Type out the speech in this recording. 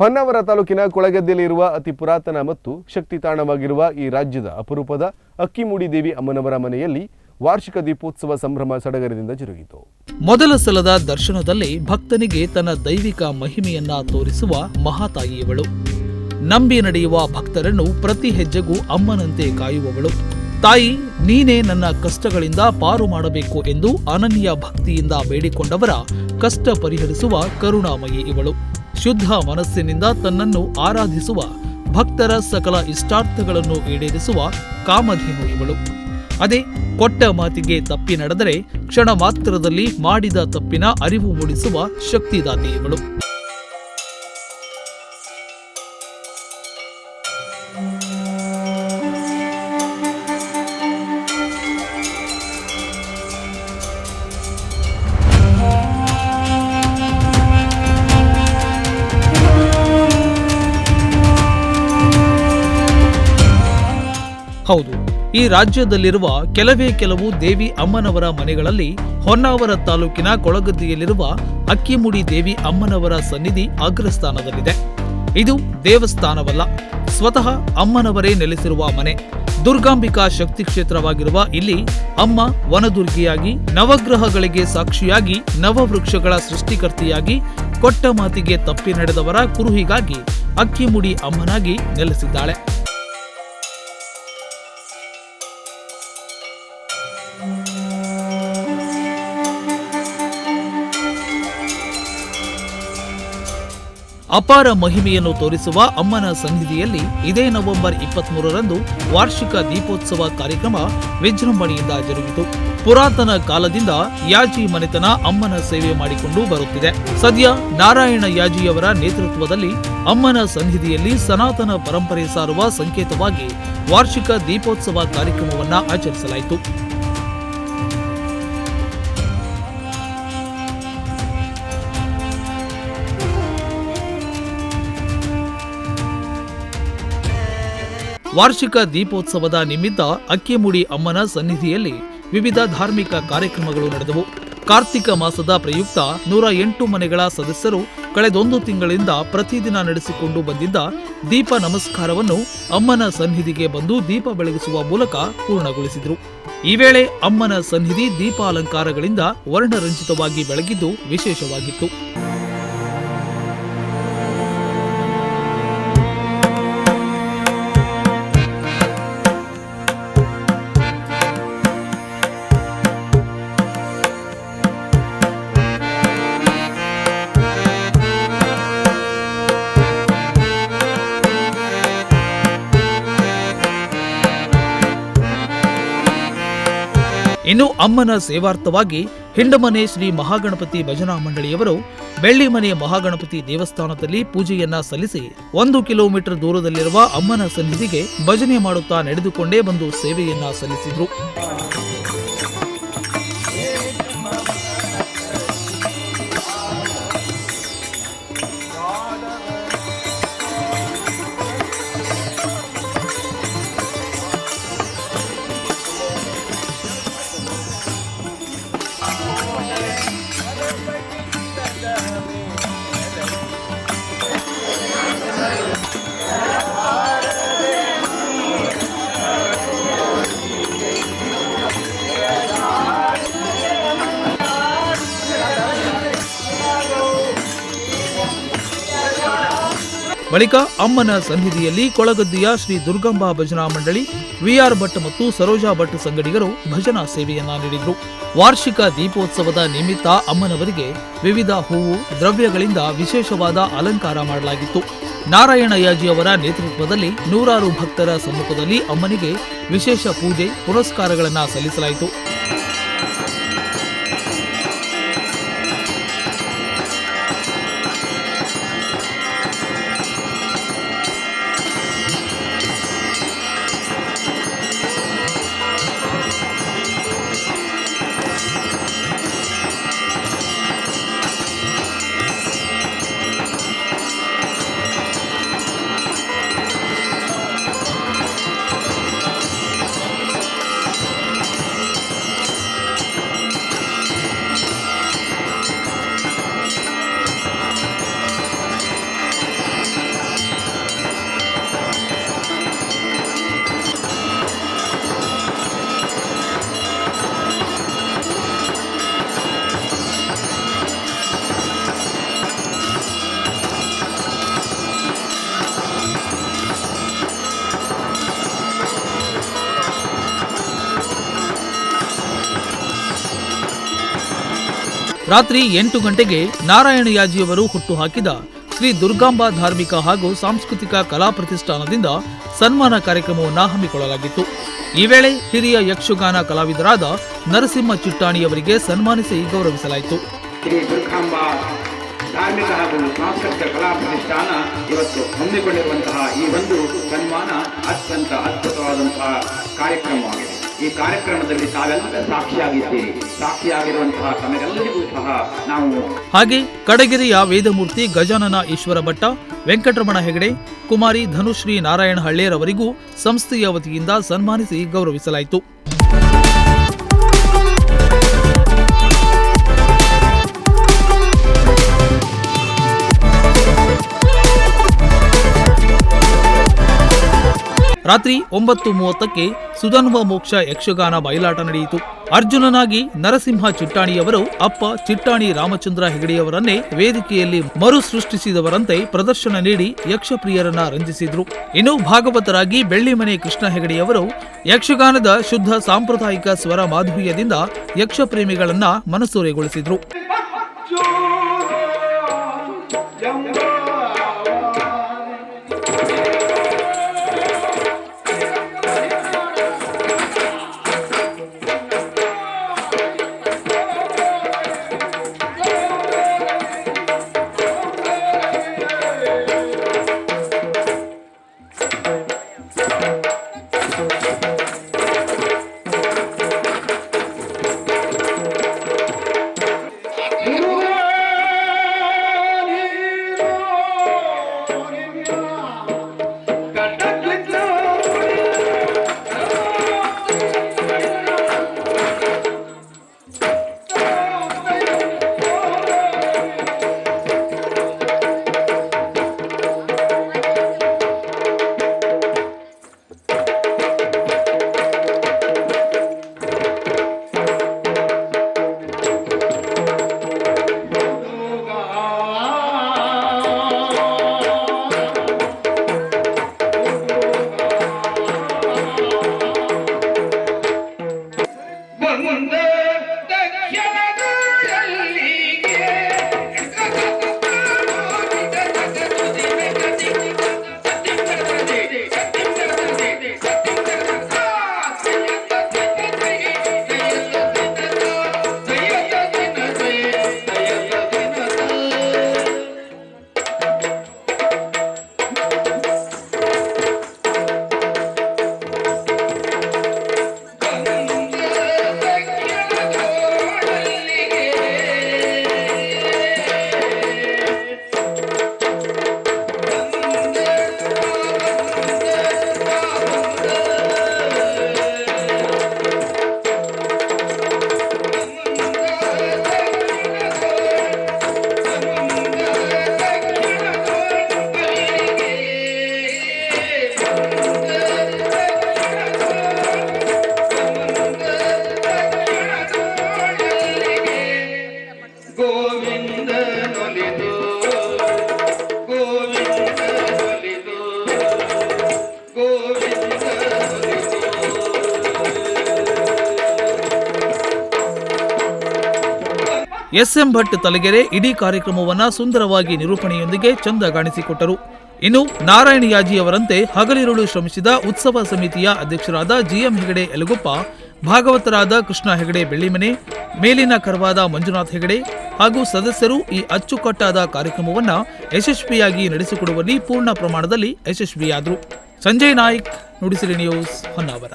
ಹೊನ್ನಾವರ ತಾಲೂಕಿನ ಕೊಳಗದ್ದೆಯಲ್ಲಿರುವ ಅತಿ ಪುರಾತನ ಮತ್ತು ಶಕ್ತಿ ತಾಣವಾಗಿರುವ ಈ ರಾಜ್ಯದ ಅಪರೂಪದ ಅಕ್ಕಿಮೂಡಿ ದೇವಿ ಅಮ್ಮನವರ ಮನೆಯಲ್ಲಿ ವಾರ್ಷಿಕ ದೀಪೋತ್ಸವ ಸಂಭ್ರಮ ಸಡಗರದಿಂದ ಜರುಗಿತು. ಮೊದಲ ಸಲದ ದರ್ಶನದಲ್ಲಿ ಭಕ್ತನಿಗೆ ತನ್ನ ದೈವಿಕ ಮಹಿಮೆಯನ್ನ ತೋರಿಸುವ ಮಹಾತಾಯಿಯವಳು. ನಂಬಿ ನಡೆಯುವ ಭಕ್ತರನ್ನು ಪ್ರತಿ ಹೆಜ್ಜೆಗೂ ಅಮ್ಮನಂತೆ ಕಾಯುವವಳು. ತಾಯಿ, ನೀನೇ ನನ್ನ ಕಷ್ಟಗಳಿಂದ ಪಾರು ಮಾಡಬೇಕು ಎಂದು ಅನನ್ಯ ಭಕ್ತಿಯಿಂದ ಬೇಡಿಕೊಂಡವರ ಕಷ್ಟ ಪರಿಹರಿಸುವ ಕರುಣಾಮಯಿ ಇವಳು. ಶುದ್ಧ ಮನಸ್ಸಿನಿಂದ ತನ್ನನ್ನು ಆರಾಧಿಸುವ ಭಕ್ತರ ಸಕಲ ಇಷ್ಟಾರ್ಥಗಳನ್ನು ಈಡೇರಿಸುವ ಕಾಮಧೇನು ಇವಳು. ಅದೇ ಕೊಟ್ಟ ಮಾತಿಗೆ ತಪ್ಪಿ ನಡೆದರೆ ಕ್ಷಣ ಮಾತ್ರದಲ್ಲಿ ಮಾಡಿದ ತಪ್ಪಿನ ಅರಿವು ಮೂಡಿಸುವ ಶಕ್ತಿದಾತಿ ಇವಳು. ಹೌದು, ಈ ರಾಜ್ಯದಲ್ಲಿರುವ ಕೆಲವೇ ಕೆಲವು ದೇವಿ ಅಮ್ಮನವರ ಮನೆಗಳಲ್ಲಿ ಹೊನ್ನಾವರ ತಾಲೂಕಿನ ಕೊಳಗದ್ದಿಯಲ್ಲಿರುವ ಅಕ್ಕಿಮುಡಿ ದೇವಿ ಅಮ್ಮನವರ ಸನ್ನಿಧಿ ಅಗ್ರಸ್ಥಾನದಲ್ಲಿದೆ. ಇದು ದೇವಸ್ಥಾನವಲ್ಲ, ಸ್ವತಃ ಅಮ್ಮನವರೇ ನೆಲೆಸಿರುವ ಮನೆ. ದುರ್ಗಾಂಬಿಕಾ ಶಕ್ತಿ ಕ್ಷೇತ್ರವಾಗಿರುವ ಇಲ್ಲಿ ಅಮ್ಮ ವನದುರ್ಗಿಯಾಗಿ, ನವಗ್ರಹಗಳಿಗೆ ಸಾಕ್ಷಿಯಾಗಿ, ನವವೃಕ್ಷಗಳ ಸೃಷ್ಟಿಕರ್ತಿಯಾಗಿ ಕೊಟ್ಟ ಮಾತಿಗೆ ತಪ್ಪಿ ನಡೆದವರ ಕುರುಹಿಗಾಗಿ ಅಕ್ಕಿಮುಡಿ ಅಮ್ಮನಾಗಿ ನೆಲೆಸಿದ್ದಾಳೆ. ಅಪಾರ ಮಹಿಮೆಯನ್ನು ತೋರಿಸುವ ಅಮ್ಮನ ಸನ್ನಿಧಿಯಲ್ಲಿ ಇದೇ ನವೆಂಬರ್ ಇಪ್ಪತ್ಮೂರರಂದು ವಾರ್ಷಿಕ ದೀಪೋತ್ಸವ ಕಾರ್ಯಕ್ರಮ ವಿಜೃಂಭಣೆಯಿಂದ ಜರುಗಿತು. ಪುರಾತನ ಕಾಲದಿಂದ ಯಾಜಿ ಮನೆತನ ಅಮ್ಮನ ಸೇವೆ ಮಾಡಿಕೊಂಡು ಬರುತ್ತಿದೆ. ಸದ್ಯ ನಾರಾಯಣ ಯಾಜಿಯವರ ನೇತೃತ್ವದಲ್ಲಿ ಅಮ್ಮನ ಸನ್ನಿಧಿಯಲ್ಲಿ ಸನಾತನ ಪರಂಪರೆ ಸಾರುವ ಸಂಕೇತವಾಗಿ ವಾರ್ಷಿಕ ದೀಪೋತ್ಸವ ಕಾರ್ಯಕ್ರಮವನ್ನು ಆಚರಿಸಲಾಯಿತು. ವಾರ್ಷಿಕ ದೀಪೋತ್ಸವದ ನಿಮಿತ್ತ ಅಕ್ಕಿಮುಡಿ ಅಮ್ಮನ ಸನ್ನಿಧಿಯಲ್ಲಿ ವಿವಿಧ ಧಾರ್ಮಿಕ ಕಾರ್ಯಕ್ರಮಗಳು ನಡೆದವು. ಕಾರ್ತಿಕ ಮಾಸದ ಪ್ರಯುಕ್ತ ನೂರ ಎಂಟು ಮನೆಗಳ ಸದಸ್ಯರು ಕಳೆದೊಂದು ತಿಂಗಳಿಂದ ಪ್ರತಿದಿನ ನಡೆಸಿಕೊಂಡು ಬಂದಿದ್ದ ದೀಪ ನಮಸ್ಕಾರವನ್ನು ಅಮ್ಮನ ಸನ್ನಿಧಿಗೆ ಬಂದು ದೀಪ ಬೆಳಗಿಸುವ ಮೂಲಕ ಪೂರ್ಣಗೊಳಿಸಿದರು. ಈ ವೇಳೆ ಅಮ್ಮನ ಸನ್ನಿಧಿ ದೀಪಾಲಂಕಾರಗಳಿಂದ ವರ್ಣರಂಜಿತವಾಗಿ ಬೆಳಗಿದ್ದು ವಿಶೇಷವಾಗಿತ್ತು. ಇನ್ನು ಅಮ್ಮನ ಸೇವಾರ್ಥವಾಗಿ ಹಿಂಡಮನೆ ಶ್ರೀ ಮಹಾಗಣಪತಿ ಭಜನಾ ಮಂಡಳಿಯವರು ಬೆಳ್ಳಿಮನೆ ಮಹಾಗಣಪತಿ ದೇವಸ್ಥಾನದಲ್ಲಿ ಪೂಜೆಯನ್ನ ಸಲ್ಲಿಸಿ ಒಂದು ಕಿಲೋಮೀಟರ್ ದೂರದಲ್ಲಿರುವ ಅಮ್ಮನ ಸನ್ನಿಧಿಗೆ ಭಜನೆ ಮಾಡುತ್ತಾ ನಡೆದುಕೊಂಡೇ ಬಂದು ಸೇವೆಯನ್ನ ಸಲ್ಲಿಸಿದ್ರು. ಬಳಿಕ ಅಮ್ಮನ ಸನ್ನಿಧಿಯಲ್ಲಿ ಕೊಳಗದ್ದಿಯ ಶ್ರೀ ದುರ್ಗಂಬಾ ಭಜನಾ ಮಂಡಳಿ, ವಿಆರ್ ಭಟ್ ಮತ್ತು ಸರೋಜಾ ಭಟ್ ಸಂಗಡಿಗರು ಭಜನಾ ಸೇವೆಯನ್ನ ನೀಡಿದರು. ವಾರ್ಷಿಕ ದೀಪೋತ್ಸವದ ನಿಮಿತ್ತ ಅಮ್ಮನವರಿಗೆ ವಿವಿಧ ಹೂವು, ದ್ರವ್ಯಗಳಿಂದ ವಿಶೇಷವಾದ ಅಲಂಕಾರ ಮಾಡಲಾಗಿತ್ತು. ನಾರಾಯಣ ಯಾಜಿ ಅವರ ನೇತೃತ್ವದಲ್ಲಿ ನೂರಾರು ಭಕ್ತರ ಸಮ್ಮುಖದಲ್ಲಿ ಅಮ್ಮನಿಗೆ ವಿಶೇಷ ಪೂಜೆ, ಪುರಸ್ಕಾರಗಳನ್ನು ಸಲ್ಲಿಸಲಾಯಿತು. ರಾತ್ರಿ ಎಂಟು ಗಂಟೆಗೆ ನಾರಾಯಣ ಯಾಜಿಯವರು ಹುಟ್ಟು ಹಾಕಿದ ಶ್ರೀ ದುರ್ಗಾಂಬಾ ಧಾರ್ಮಿಕ ಹಾಗೂ ಸಾಂಸ್ಕೃತಿಕ ಕಲಾ ಪ್ರತಿಷ್ಠಾನದಿಂದ ಸನ್ಮಾನ ಕಾರ್ಯಕ್ರಮವನ್ನು ಹಮ್ಮಿಕೊಳ್ಳಲಾಗಿತ್ತು. ಈ ವೇಳೆ ಹಿರಿಯ ಯಕ್ಷಗಾನ ಕಲಾವಿದರಾದ ನರಸಿಂಹ ಚಿಟ್ಟಾಣಿಯವರಿಗೆ ಸನ್ಮಾನಿಸಿ ಗೌರವಿಸಲಾಯಿತು. ಶ್ರೀ ದುರ್ಗಾಂಬ ಧಾರ್ಮಿಕ ಹಾಗೂ ಸಾಂಸ್ಕೃತಿಕ ಕಲಾ ಪ್ರತಿಷ್ಠಾನ ಇವತ್ತು ಹಮ್ಮಿಕೊಂಡಿರುವಂತಹ ಈ ಒಂದು ಸನ್ಮಾನ ಅತ್ಯಂತ ಅದ್ಭುತವಾದಂತಹ ಕಾರ್ಯಕ್ರಮವಾಗಿದೆ. ಈ ಕಾರ್ಯಕ್ರಮದಲ್ಲಿ ತಾವೆಲ್ಲ ಸಾಕ್ಷಿಯಾಗಿದ್ದೀರಿ. ಸಾಕ್ಷಿಯಾಗಿರುವಂತಹ ತಮಗೆಲ್ಲರಿಗೂ ಸಹ ನಾವು ಹಾಗೆ ಕಡಗಿರಿಯ ವೇದಮೂರ್ತಿ ಗಜಾನನ ಈಶ್ವರ ಭಟ್ಟ ವೆಂಕಟರಮಣ ಹೆಗಡೆ, ಕುಮಾರಿ ಧನುಶ್ರೀ ನಾರಾಯಣ ಹಳ್ಳೇರವರಿಗೂ ಸಂಸ್ಥೆಯ ವತಿಯಿಂದ ಸನ್ಮಾನಿಸಿ ಗೌರವಿಸಲಾಯಿತು. ರಾತ್ರಿ ಒಂಬತ್ತು ಮೂವತ್ತಕ್ಕೆ ಸುಧನ್ವ ಮೋಕ್ಷ ಯಕ್ಷಗಾನ ಬಯಲಾಟ ನಡೆಯಿತು. ಅರ್ಜುನನಾಗಿ ನರಸಿಂಹ ಚಿಟ್ಟಾಣಿಯವರು ಅಪ್ಪ ಚಿಟ್ಟಾಣಿ ರಾಮಚಂದ್ರ ಹೆಗಡೆಯವರನ್ನೇ ವೇದಿಕೆಯಲ್ಲಿ ಮರು ಸೃಷ್ಟಿಸಿದವರಂತೆ ಪ್ರದರ್ಶನ ನೀಡಿ ಯಕ್ಷಪ್ರಿಯರನ್ನ ರಂಜಿಸಿದ್ರು. ಇನ್ನು ಭಾಗವತರಾಗಿ ಬೆಳ್ಳಿಮನೆ ಕೃಷ್ಣ ಹೆಗಡೆಯವರು ಯಕ್ಷಗಾನದ ಶುದ್ಧ ಸಾಂಪ್ರದಾಯಿಕ ಸ್ವರ ಮಾಧುರ್ಯದಿಂದ ಯಕ್ಷಪ್ರೇಮಿಗಳನ್ನ ಮನಸೂರೆಗೊಳಿಸಿದ್ರು. ಎಸ್ಎಂ ಭಟ್ ತಲಗೆರೆ ಇಡೀ ಕಾರ್ಯಕ್ರಮವನ್ನು ಸುಂದರವಾಗಿ ನಿರೂಪಣೆಯೊಂದಿಗೆ ಚಂದ ಕಾಣಿಸಿಕೊಟ್ಟರು. ಇನ್ನು ನಾರಾಯಣ ಯಾಜಿ ಅವರಂತೆ ಹಗಲಿರುಳು ಶ್ರಮಿಸಿದ ಉತ್ಸವ ಸಮಿತಿಯ ಅಧ್ಯಕ್ಷರಾದ ಜಿಎಂ ಹೆಗಡೆ ಯಲಗುಪ್ಪ ಭಾಗವತರಾದ ಕೃಷ್ಣ ಹೆಗಡೆ ಬೆಳ್ಳಿಮನೆ, ಮೇಲಿನ ಕರ್ವಾದ ಮಂಜುನಾಥ್ ಹೆಗಡೆ ಹಾಗೂ ಸದಸ್ಯರು ಈ ಅಚ್ಚುಕಟ್ಟಾದ ಕಾರ್ಯಕ್ರಮವನ್ನು ಯಶಸ್ವಿಯಾಗಿ ನಡೆಸಿಕೊಡುವಲ್ಲಿ ಪೂರ್ಣ ಪ್ರಮಾಣದಲ್ಲಿ ಯಶಸ್ವಿಯಾದರು. ಸಂಜಯ್ ನಾಯ್ಕ್, ನುಡಿಸಿರಿ ನ್ಯೂಸ್ ಹೊನ್ನಾವರ.